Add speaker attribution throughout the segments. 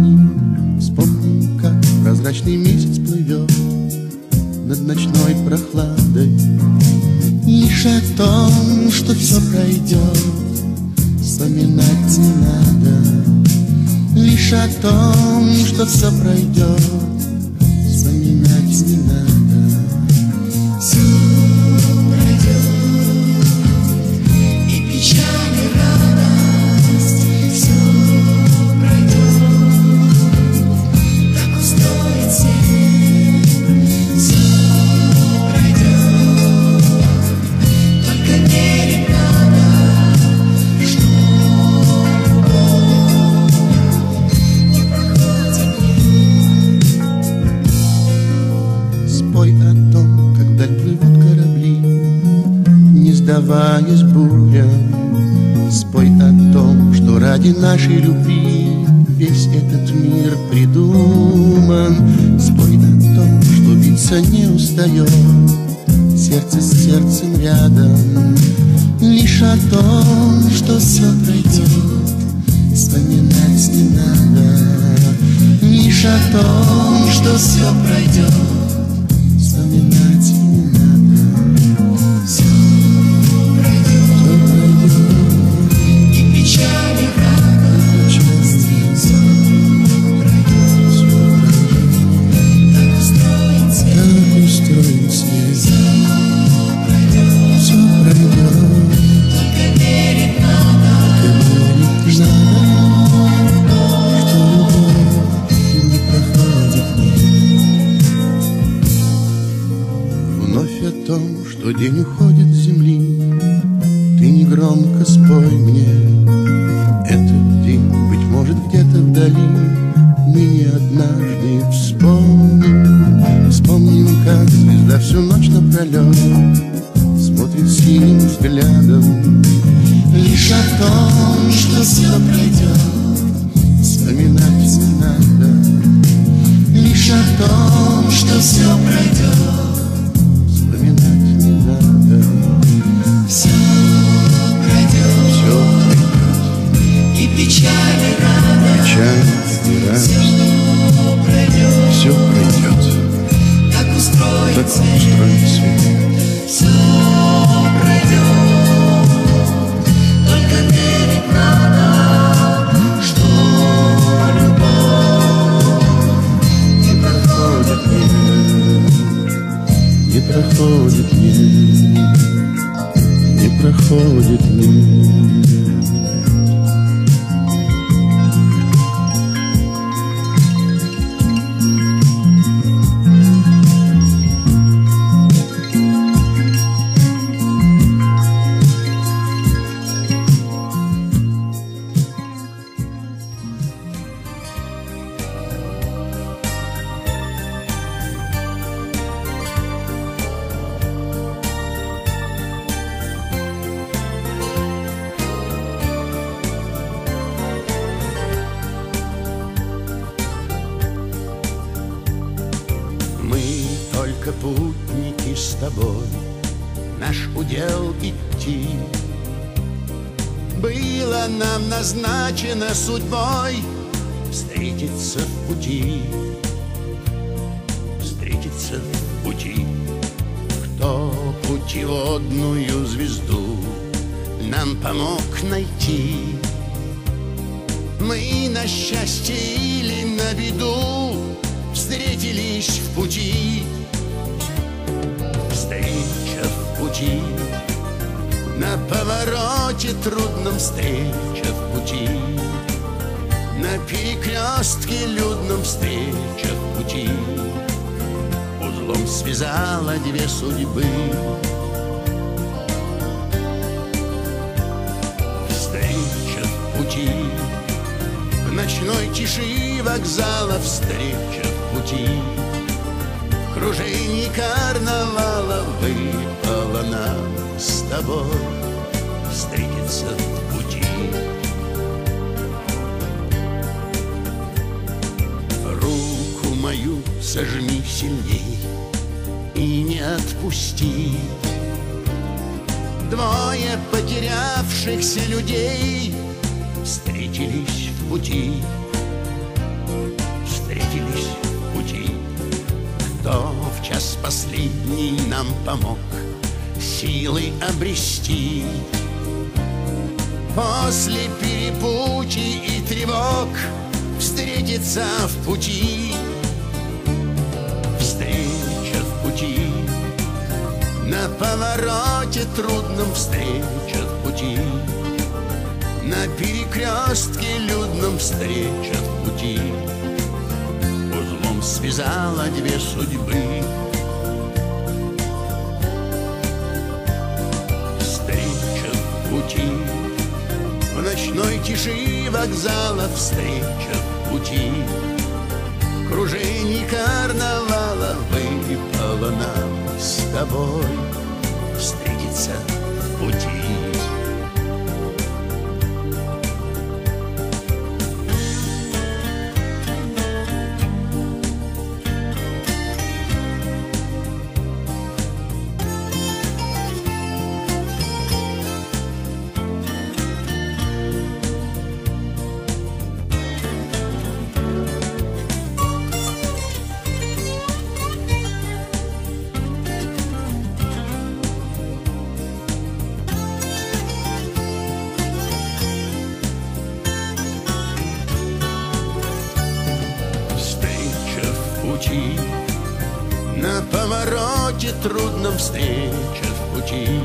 Speaker 1: вспомним Вспомним, как прозрачный месяц плывет Над ночной прохладой. Лишь о том, что все пройдет Вспоминать не надо. Лишь о том, что все пройдет ради нашей любви Весь этот мир придуман. Спой о том, что биться не устает Сердце с сердцем рядом. Лишь о том, что все пройдет Вспоминать не надо. Лишь о том, что все пройдет день уходит с земли Ты негромко спой мне. Этот день, быть может, где-то вдали Мы не однажды вспомним. Вспомним, как звезда всю ночь напролет Смотрит синим взглядом. Лишь о том, что все пройдет Вспоминать не надо. Лишь о том, что все пройдет
Speaker 2: печаль, и радость. Все пройдет
Speaker 1: Все пройдет
Speaker 2: Так устроен
Speaker 1: устроен свет путники с тобой, Наш удел идти. Было нам назначено судьбой Встретиться в пути, Встретиться в пути. Кто путеводную звезду Нам помог найти? Мы на счастье или на беду Встретились в пути Встреча в пути. На повороте трудном встреча в пути. На перекрестке людном встреча в пути. Узлом связала две судьбы. Встреча в пути. В ночной тиши вокзала встреча в пути В кружении карнавала выпала нам с тобой Встретиться в пути. Руку мою сожми сильней И не отпусти. Двое потерявшихся людей встретились в пути. Встретились Кто в час последний нам помог Силы обрести. После перепутий и тревог Встретиться в пути. Встреча в пути. На повороте трудном встреча в пути. На перекрестке людном встреча в пути Связала две судьбы. Встреча в пути. В ночной тиши вокзала встреча в пути. В кружении карнавала выпало нам с тобой Встретиться в пути пути. На повороте трудном встреча в пути.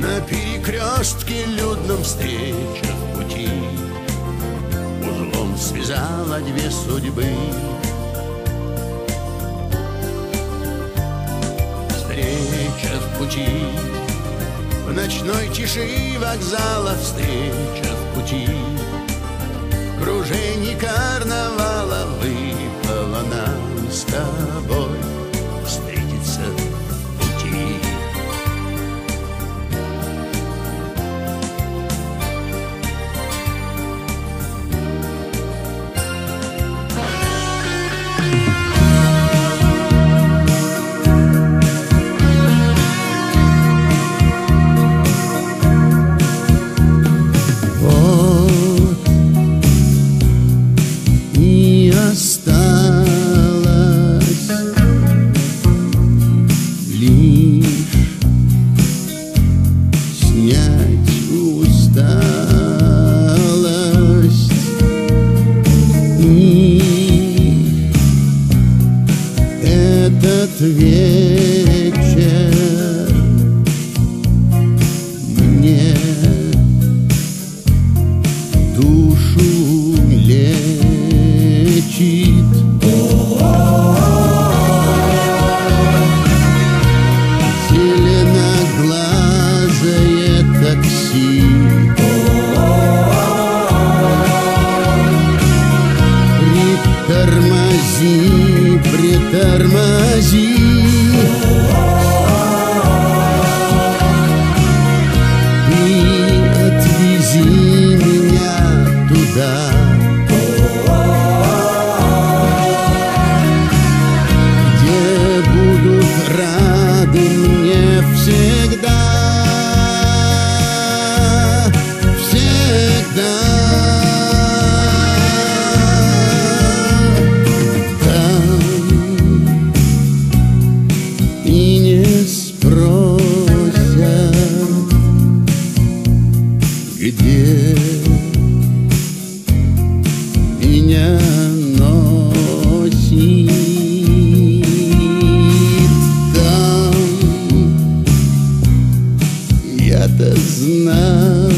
Speaker 1: На перекрестке людном встреча в пути. Узлом связала две судьбы. Встреча в пути. В ночной тиши вокзала встреча в пути кружении карнавала выпало нам с тобой
Speaker 3: осталось лишь снять усталость. И этот вечер Я-то знаю